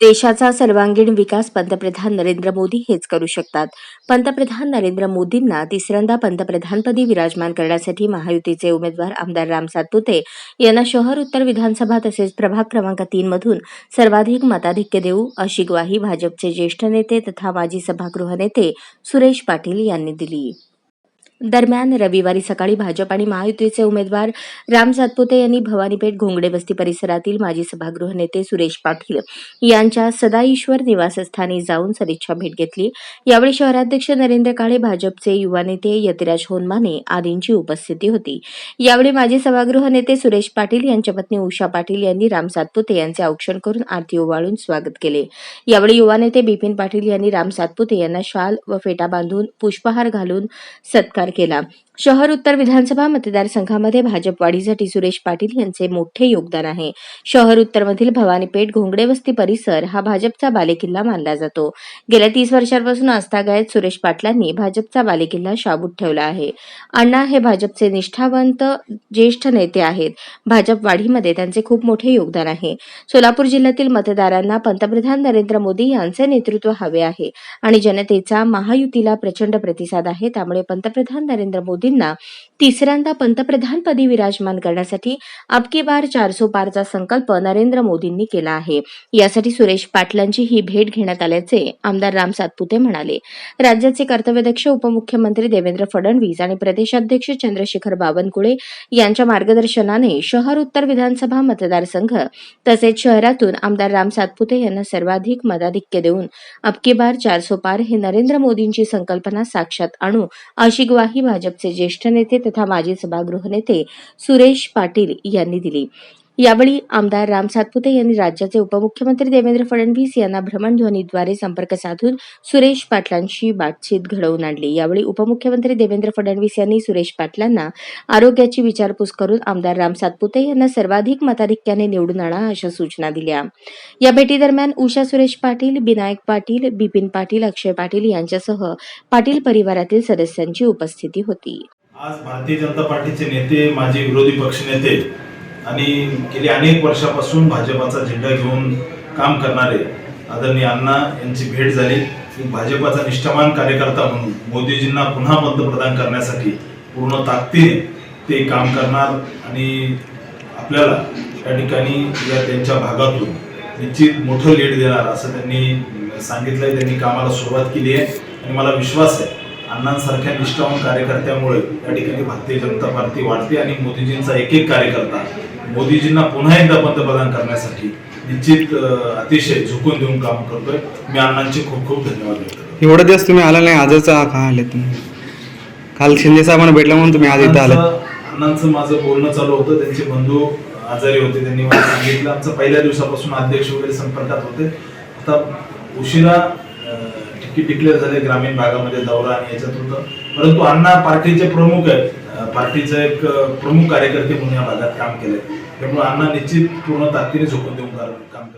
देशाचा सर्वांगीण विकास पंतप्रधान नरेंद्र मोदी हेच करू शकतात. पंतप्रधान नरेंद्र मोदींना तिसऱ्यांदा पंतप्रधानपदी विराजमान करण्यासाठी महायुतीचे उमेदवार आमदार राम सातपुते यांना शहर उत्तर विधानसभा तसेच प्रभाग क्रमांक तीन मधून सर्वाधिक मताधिक्य देऊ अशी ग्वाही भाजपचे ज्येष्ठ नेते तथा माजी सभागृह नेते सुरेश पाटील यांनी दिली. दरम्यान रविवारी सकाळी भाजप आणि महायुतीचे उमेदवार राम सातपुते यांनी भवानीपेठ घोंगडे वस्ती परिसरातील माजी सभागृह नेते सुरेश पाटील यांच्या सदाईश्वर निवासस्थानी जाऊन सदिच्छा भेट घेतली. यावेळी शहराध्यक्ष नरेंद्र काळे भाजपचे युवा नेते यतिराज होनमाने आदींची उपस्थिती होती. यावेळी माजी सभागृह नेते सुरेश पाटील यांच्या पत्नी उषा पाटील यांनी राम सातपुते यांचे औक्षण करून आरती ओवाळून स्वागत केले. यावेळी युवा नेते बिपिन पाटील यांनी राम सातपुते यांना शाल व फेटा बांधून पुष्पहार घालून सत्कार केला शहर उत्तर विधानसभा मतदारसंघामध्ये भाजप वाढीसाठी सुरेश पाटील यांचे मोठे योगदान आहे. शहर उत्तरमधील भवानीपेठ घोंगडे वस्ती परिसर हा भाजपचा बालेकिल्ला मानला जातो. गेल्या तीस वर्षांपासून आस्थागायत सुरेश पाटलांनी भाजपचा बालेकिल्ला शाबूत ठेवला आहे. अण्णा हे भाजपचे निष्ठावंत ज्येष्ठ नेते आहेत. भाजप वाढीमध्ये त्यांचे खूप मोठे योगदान आहे. सोलापूर जिल्ह्यातील मतदारांना पंतप्रधान नरेंद्र मोदी यांचे नेतृत्व हवे आहे. आणि जनतेचा महायुतीला प्रचंड प्रतिसाद आहे त्यामुळे पंतप्रधान नरेंद्र मोदी मोदींना तिसऱ्यांदा पंतप्रधानपदी विराजमान करण्यासाठी अबकी बार चारसो पारचा संकल्प नरेंद्र मोदींनी केला आहे. यासाठी सुरेश पाटलांची ही भेट घेण्यात आल्याचे आमदार राम सातपुते म्हणाले. राज्याचे कर्तव्यदक्ष उपमुख्यमंत्री देवेंद्र फडणवीस आणि प्रदेशाध्यक्ष चंद्रशेखर बावनकुळे यांच्या मार्गदर्शनाने शहर उत्तर विधानसभा मतदारसंघ तसेच शहरातून आमदार राम सातपुते यांना सर्वाधिक मताधिक्य देऊन अबकी बार चारसो पार हे नरेंद्र मोदींची संकल्पना साक्षात आणू अशी ग्वाही भाजपचे ज्येष्ठ नेते तथा माजी सभागृह नेते सुरेश पाटील यांनी दिली. यावेळी आमदार राम सातपुते यांनी राज्याचे उपमुख्यमंत्री देवेंद्र फडणवीस यांना भ्रमणध्वनीद्वारे संपर्क साधून सुरेश पाटलांशी बातचीत घडवून आणली. यावेळी उपमुख्यमंत्री देवेंद्र फडणवीस यांनी सुरेश पाटलांना आरोग्याची विचारपूस करून आमदार राम सातपुते यांना सर्वाधिक मताधिक्याने निवडून आणा अशा सूचना दिल्या. या भेटीदरम्यान उषा सुरेश पाटील विनायक पाटील बिपिन पाटील अक्षय पाटील यांच्यासह पाटील परिवारातील सदस्यांची उपस्थिती होती. आज भारतीय जनता पार्टीचे नेते माजी विरोधी पक्षनेते आणि गेली अनेक वर्षापासून भाजपाचा झेंडा घेऊन काम करणारे आदरणीय अण्णा यांची भेट झाली. भाजपाचा निष्ठावान कार्यकर्ता म्हणून मोदीजींना पुन्हा पंतप्रधान करण्यासाठी पूर्ण ताकदीने ते काम करणार आणि आपल्याला या ठिकाणी या त्यांच्या भागातून निश्चित मोठं लीड देणार असं त्यांनी सांगितलंय. त्यांनी कामाला सुरुवात केली आहे. आणि मला विश्वास आहे अण्णांसारख्या निष्ठावान कार्यकर्त्यामुळे या ठिकाणी भारतीय जनता पार्टी वाढते आणि मोदीजींचा एक एक कार्यकर्ता मोदीजींना पुन्हा एकदा पंतप्रधान करण्यासाठी निश्चित अतिशय झुकून देऊन काम करतोय. मी अण्णांचे खूप खूप धन्यवाद करतो. एवढे दिवस तुम्ही आला नाही आजच का? आले तुम्ही? काल शिंदे साहेबांना भेटला म्हणून तुम्ही आज इथं आले अण्णांचं माझं बोलणं चालू होतं. त्यांचे बंधू आजारी होते त्यांनी मला सांगितलं. आमचं पहिल्या दिवसापासून अध्यक्ष वगैरे संपर्कात होते. आता उशिरा तिकीट डिक्लेअर झाले ग्रामीण भागामध्ये दौरा आणि याच्यात होतं. परंतु अण्णा पार्टीचे प्रमुख आहेत. पार्टीचा एक प्रमुख कार्यकर्ते म्हणून या भागात काम केलंय. त्यामुळे अण्णा निश्चित पूर्ण ताकदीने झोकून देऊन काम करतात